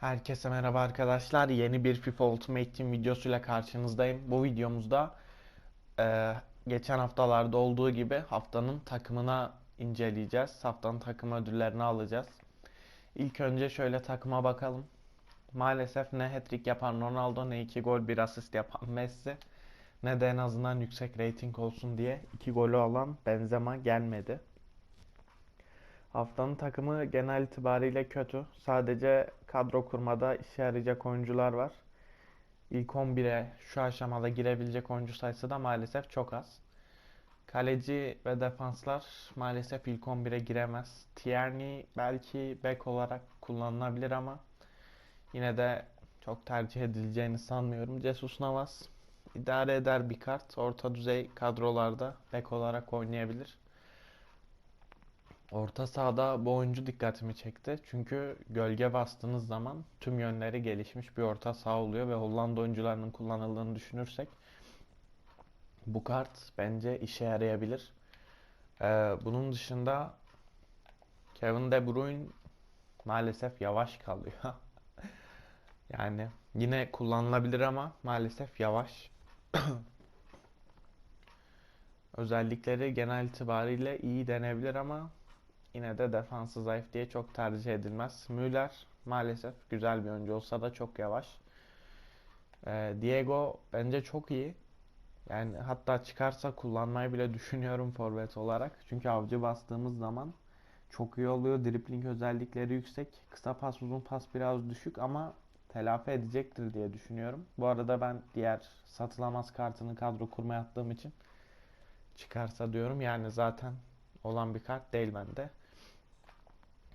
Herkese merhaba arkadaşlar. Yeni bir FIFA Ultimate Team videosuyla karşınızdayım. Bu videomuzda e, geçen haftalarda olduğu gibi haftanın takımına inceleyeceğiz. Haftanın takım ödüllerini alacağız. İlk önce şöyle takıma bakalım. Maalesef ne hat-trick yapan Ronaldo ne 2 gol 1 asist yapan Messi ne de en azından yüksek rating olsun diye 2 golü alan Benzema gelmedi. Haftanın takımı genel itibariyle kötü. Sadece kadro kurmada işe yarayacak oyuncular var. İlk 11'e şu aşamada girebilecek oyuncu sayısı da maalesef çok az. Kaleci ve defanslar maalesef ilk 11'e giremez. Tierney belki bek olarak kullanılabilir ama yine de çok tercih edileceğini sanmıyorum. Jesus Navas idare eder bir kart. Orta düzey kadrolarda bek olarak oynayabilir. Orta sahada bu oyuncu dikkatimi çekti. Çünkü gölge bastığınız zaman tüm yönleri gelişmiş bir orta saha oluyor ve Hollanda oyuncularının kullanıldığını düşünürsek bu kart bence işe yarayabilir. Ee, bunun dışında Kevin De Bruyne maalesef yavaş kalıyor. Yani yine kullanılabilir ama maalesef yavaş. Özellikleri genel itibariyle iyi denebilir ama yine de defansı zayıf diye çok tercih edilmez. Müller maalesef güzel bir oyuncu olsa da çok yavaş. Ee, Diego bence çok iyi. Yani hatta çıkarsa kullanmayı bile düşünüyorum forvet olarak. Çünkü avcı bastığımız zaman çok iyi oluyor. Dribbling özellikleri yüksek. Kısa pas, uzun pas biraz düşük ama telafi edecektir diye düşünüyorum. Bu arada ben diğer satılamaz kartını kadro kurmaya attığım için çıkarsa diyorum. Yani zaten olan bir kart değil bende.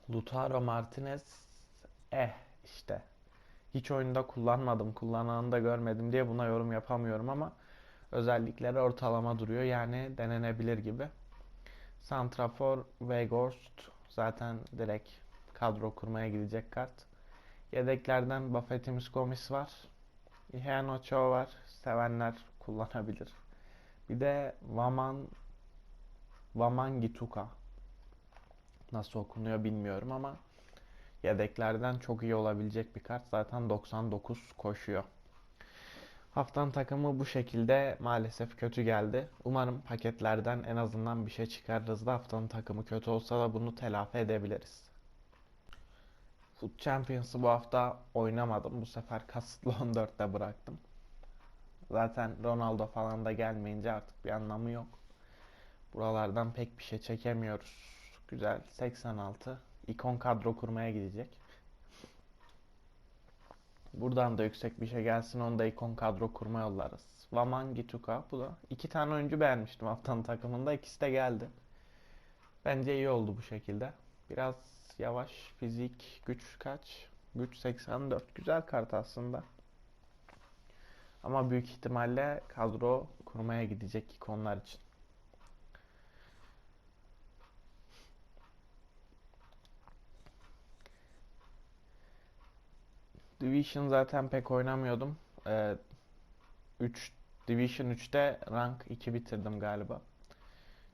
Lautaro Martinez eh işte. Hiç oyunda kullanmadım, kullananı da görmedim diye buna yorum yapamıyorum ama özellikleri ortalama duruyor. Yani denenebilir gibi. Santrafor Weghorst zaten direkt kadro kurmaya gidecek kart. Yedeklerden Buffett'imiz Gomis var. Ihan Ochoa var. Sevenler kullanabilir. Bir de Vaman Vaman Gituka. Nasıl okunuyor bilmiyorum ama yedeklerden çok iyi olabilecek bir kart. Zaten 99 koşuyor. Haftanın takımı bu şekilde maalesef kötü geldi. Umarım paketlerden en azından bir şey çıkarırız da haftanın takımı kötü olsa da bunu telafi edebiliriz. Foot Champions'ı bu hafta oynamadım. Bu sefer kasıtlı 14'te bıraktım. Zaten Ronaldo falan da gelmeyince artık bir anlamı yok. Buralardan pek bir şey çekemiyoruz. Güzel. 86. İkon kadro kurmaya gidecek. Buradan da yüksek bir şey gelsin onu da ikon kadro kurma yollarız. Vaman Gituka. Bu da iki tane oyuncu beğenmiştim haftanın takımında. İkisi de geldi. Bence iyi oldu bu şekilde. Biraz yavaş fizik güç kaç? Güç 84. Güzel kart aslında. Ama büyük ihtimalle kadro kurmaya gidecek ikonlar için. Division zaten pek oynamıyordum. Ee, 3 Division 3'te rank 2 bitirdim galiba.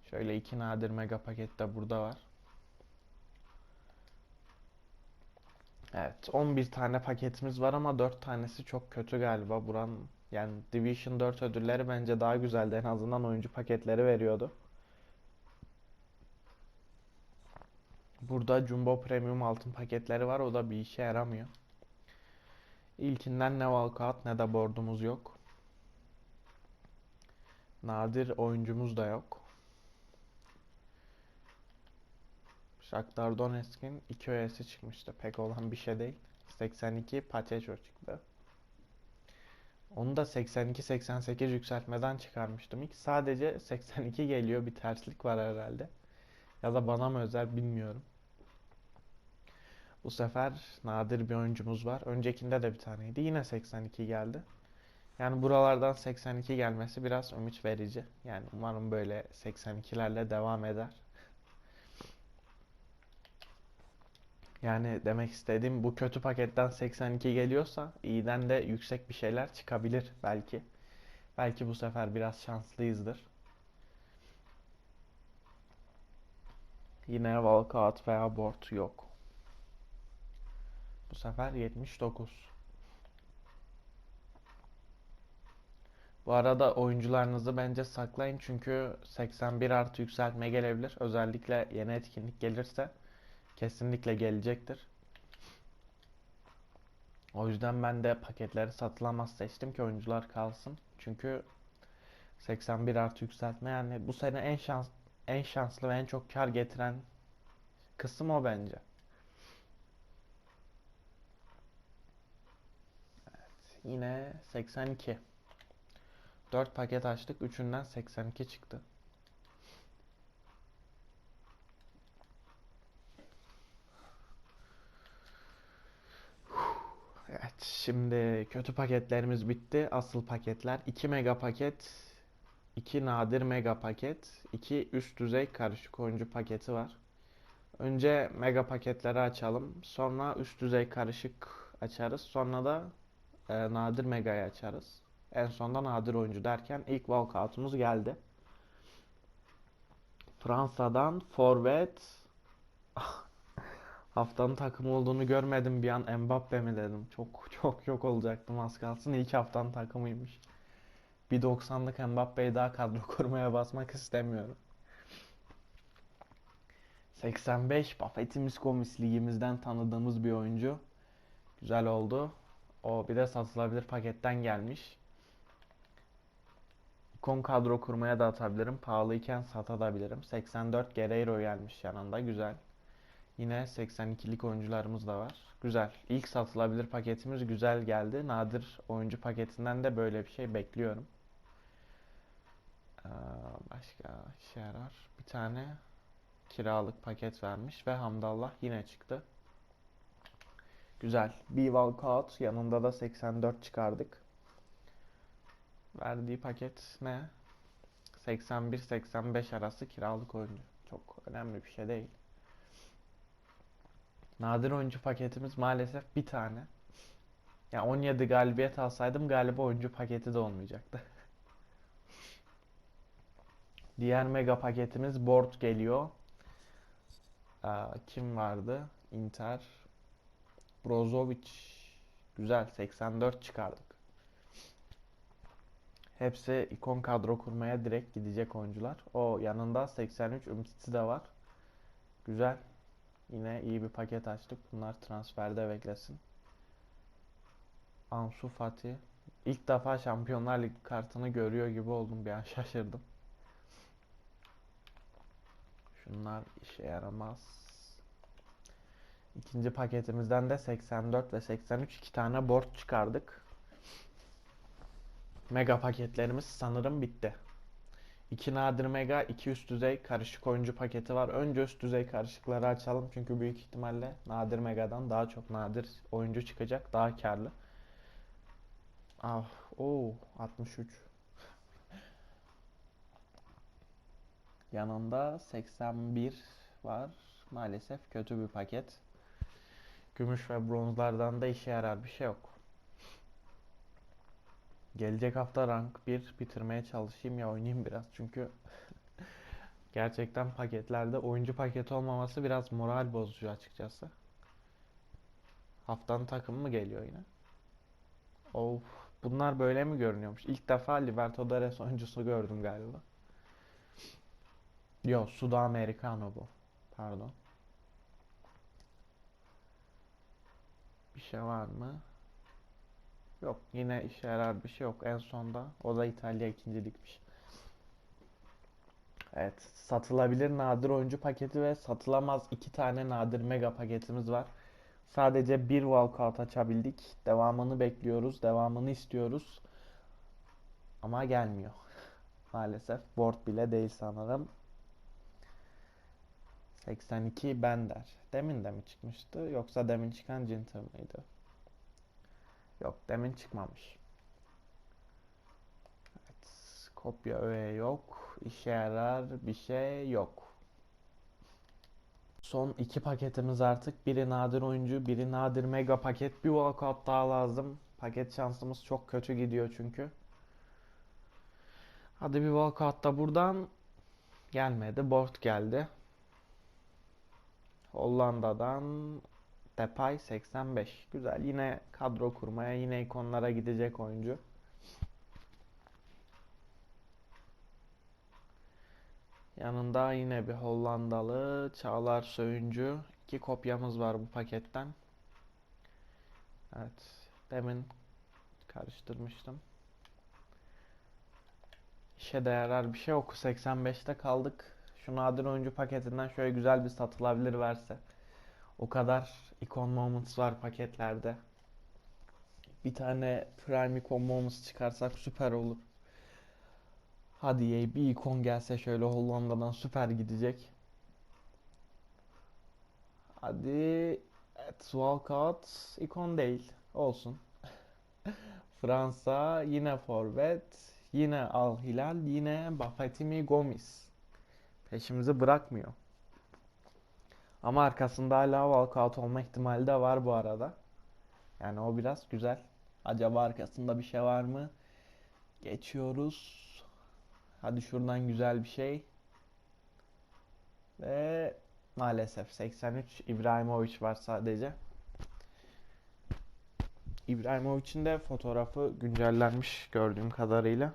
Şöyle iki nadir mega paket de burada var. Evet, 11 tane paketimiz var ama 4 tanesi çok kötü galiba. Buranın yani Division 4 ödülleri bence daha güzeldi. En azından oyuncu paketleri veriyordu. Burada Jumbo Premium altın paketleri var. O da bir işe yaramıyor. İlkinden ne walkout ne de board'umuz yok. Nadir oyuncumuz da yok. Shakhtar Donetsk'in 2 öğesi çıkmıştı. Pek olan bir şey değil. 82 Pacheco çıktı. Onu da 82-88 yükseltmeden çıkarmıştım. İlk sadece 82 geliyor. Bir terslik var herhalde. Ya da bana mı özel bilmiyorum. Bu sefer nadir bir oyuncumuz var. Öncekinde de bir taneydi. Yine 82 geldi. Yani buralardan 82 gelmesi biraz ümit verici. Yani umarım böyle 82'lerle devam eder. Yani demek istediğim bu kötü paketten 82 geliyorsa iyiden de yüksek bir şeyler çıkabilir belki. Belki bu sefer biraz şanslıyızdır. Yine walkout veya board yok. Bu sefer 79. Bu arada oyuncularınızı bence saklayın çünkü 81 artı yükseltme gelebilir. Özellikle yeni etkinlik gelirse kesinlikle gelecektir. O yüzden ben de paketleri satılamaz seçtim ki oyuncular kalsın. Çünkü 81 artı yükseltme yani bu sene en şans en şanslı ve en çok kar getiren kısım o bence. Yine 82. 4 paket açtık. Üçünden 82 çıktı. Evet, şimdi kötü paketlerimiz bitti. Asıl paketler 2 mega paket, 2 nadir mega paket, 2 üst düzey karışık oyuncu paketi var. Önce mega paketleri açalım. Sonra üst düzey karışık açarız. Sonra da e, nadir mega'yı açarız. En sonda nadir oyuncu derken ilk walkout'umuz geldi. Fransa'dan forvet haftanın takımı olduğunu görmedim bir an Mbappe mi dedim. Çok çok yok olacaktım az kalsın. İlk haftanın takımıymış. Bir 90'lık Mbappe'yi daha kadro kurmaya basmak istemiyorum. 85 Buffett'imiz Komis ligimizden tanıdığımız bir oyuncu. Güzel oldu. O bir de satılabilir paketten gelmiş. İkon kadro kurmaya da atabilirim. Pahalıyken satabilirim. 84 Guerreiro gelmiş yanında. Güzel. Yine 82'lik oyuncularımız da var. Güzel. İlk satılabilir paketimiz güzel geldi. Nadir oyuncu paketinden de böyle bir şey bekliyorum. Ee, başka işe yarar. Bir tane kiralık paket vermiş ve Hamdallah yine çıktı. Güzel. Bir walkout yanında da 84 çıkardık. Verdiği paket ne? 81-85 arası kiralık oyuncu. Çok önemli bir şey değil. Nadir oyuncu paketimiz maalesef bir tane. Ya 17 galibiyet alsaydım galiba oyuncu paketi de olmayacaktı. Diğer mega paketimiz board geliyor. Aa, kim vardı? Inter. Brozovic. Güzel 84 çıkardık. Hepsi ikon kadro kurmaya direkt gidecek oyuncular. O yanında 83 Umtiti de var. Güzel. Yine iyi bir paket açtık. Bunlar transferde beklesin. Ansu Fati. İlk defa Şampiyonlar Ligi kartını görüyor gibi oldum. Bir an şaşırdım. Şunlar işe yaramaz. İkinci paketimizden de 84 ve 83 iki tane board çıkardık. Mega paketlerimiz sanırım bitti. 2 nadir mega, 2 üst düzey karışık oyuncu paketi var. Önce üst düzey karışıkları açalım çünkü büyük ihtimalle nadir megadan daha çok nadir oyuncu çıkacak. Daha karlı. Ah, o 63. Yanında 81 var. Maalesef kötü bir paket. Gümüş ve bronzlardan da işe yarar bir şey yok. Gelecek hafta rank 1 bitirmeye çalışayım ya oynayayım biraz çünkü gerçekten paketlerde oyuncu paketi olmaması biraz moral bozucu açıkçası. Haftanın takımı mı geliyor yine? Of, bunlar böyle mi görünüyormuş? İlk defa Libertadores oyuncusu gördüm galiba. Yo, Sudamericano bu. Pardon. Şey var mı? Yok yine işe yarar bir şey yok en sonda. O da İtalya ikincilikmiş. Evet satılabilir nadir oyuncu paketi ve satılamaz iki tane nadir mega paketimiz var. Sadece bir walkout açabildik. Devamını bekliyoruz. Devamını istiyoruz. Ama gelmiyor. Maalesef board bile değil sanırım. 82 Bender. Demin de mi çıkmıştı yoksa demin çıkan Jinter mıydı? Yok demin çıkmamış. Evet, kopya öğe yok. İşe yarar bir şey yok. Son iki paketimiz artık. Biri nadir oyuncu, biri nadir mega paket. Bir walkout daha lazım. Paket şansımız çok kötü gidiyor çünkü. Hadi bir walkout da buradan gelmedi. Board geldi. Hollanda'dan Depay 85. Güzel. Yine kadro kurmaya, yine ikonlara gidecek oyuncu. Yanında yine bir Hollandalı Çağlar Söyüncü. İki kopyamız var bu paketten. Evet. Demin karıştırmıştım. İşe de yarar bir şey yok. 85'te kaldık. Şu nadir oyuncu paketinden şöyle güzel bir satılabilir verse. O kadar icon moments var paketlerde. Bir tane prime icon moments çıkarsak süper olur. Hadi ye bir ikon gelse şöyle Hollanda'dan süper gidecek. Hadi evet, Walcott ikon değil. Olsun. Fransa yine forvet. Yine Al Hilal. Yine Bafetimi Gomis. Peşimizi bırakmıyor. Ama arkasında hala walkout olma ihtimali de var bu arada. Yani o biraz güzel. Acaba arkasında bir şey var mı? Geçiyoruz. Hadi şuradan güzel bir şey. Ve maalesef 83 İbrahimovic var sadece. İbrahimovic'in de fotoğrafı güncellenmiş gördüğüm kadarıyla.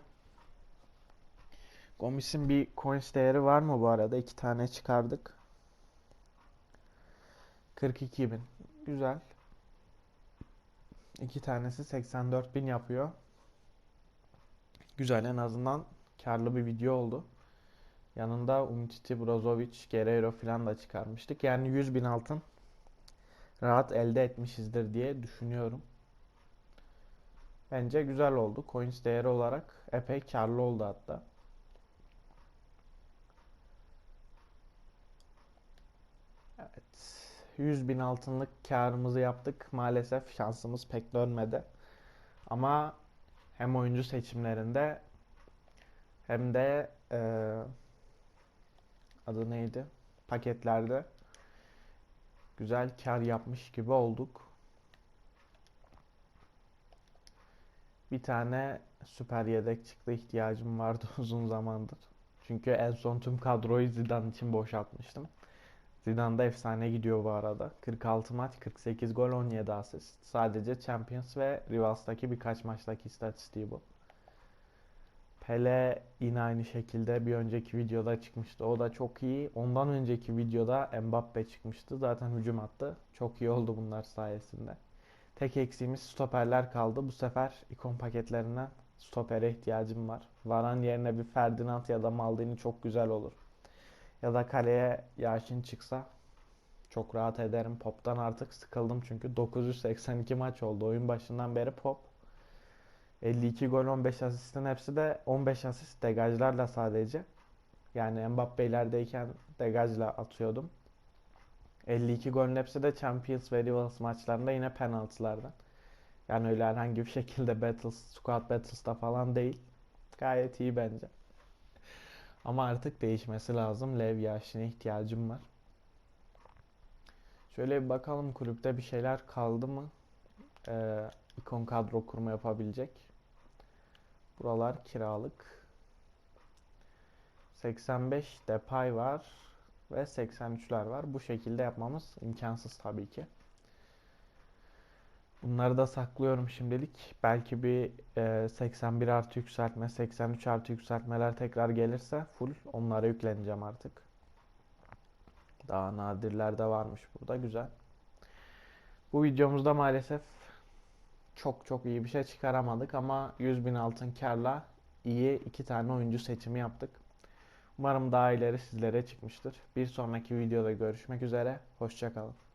Gomis'in bir coins değeri var mı bu arada? İki tane çıkardık. 42 bin. Güzel. İki tanesi 84 bin yapıyor. Güzel en azından karlı bir video oldu. Yanında Umtiti, Brozovic, Guerreiro falan da çıkarmıştık. Yani 100 bin altın rahat elde etmişizdir diye düşünüyorum. Bence güzel oldu. Coins değeri olarak epey karlı oldu hatta. 100 bin altınlık karımızı yaptık. Maalesef şansımız pek dönmedi. Ama hem oyuncu seçimlerinde hem de e, adı neydi? Paketlerde güzel kar yapmış gibi olduk. Bir tane süper yedek çıktı ihtiyacım vardı uzun zamandır. Çünkü en son tüm kadroyu Zidane için boşaltmıştım. Zidane da efsane gidiyor bu arada. 46 maç, 48 gol, 17 asist. Sadece Champions ve Rivals'taki birkaç maçtaki istatistiği bu. Pele yine aynı şekilde bir önceki videoda çıkmıştı. O da çok iyi. Ondan önceki videoda Mbappe çıkmıştı. Zaten hücum attı. Çok iyi oldu bunlar sayesinde. Tek eksiğimiz stoperler kaldı. Bu sefer ikon paketlerinden stopere ihtiyacım var. Varan yerine bir Ferdinand ya da Maldini çok güzel olur. Ya da kaleye Yaşin çıksa çok rahat ederim. Pop'tan artık sıkıldım çünkü 982 maç oldu. Oyun başından beri Pop. 52 gol 15 asistin hepsi de 15 asist degajlarla sadece. Yani Mbappe ilerideyken degajla atıyordum. 52 golün hepsi de Champions ve Rivals maçlarında yine penaltılardan. Yani öyle herhangi bir şekilde Battles, Squad Battles'ta falan değil. Gayet iyi bence. Ama artık değişmesi lazım. Lev Yashin'e ihtiyacım var. Şöyle bir bakalım kulüpte bir şeyler kaldı mı? Ee, ikon kadro kurma yapabilecek. Buralar kiralık. 85 Depay var ve 83'ler var. Bu şekilde yapmamız imkansız tabii ki. Bunları da saklıyorum şimdilik. Belki bir e, 81 artı yükseltme, 83 artı yükseltmeler tekrar gelirse full onlara yükleneceğim artık. Daha nadirler de varmış burada. Güzel. Bu videomuzda maalesef çok çok iyi bir şey çıkaramadık ama 100 bin altın karla iyi iki tane oyuncu seçimi yaptık. Umarım daha ileri sizlere çıkmıştır. Bir sonraki videoda görüşmek üzere. Hoşçakalın.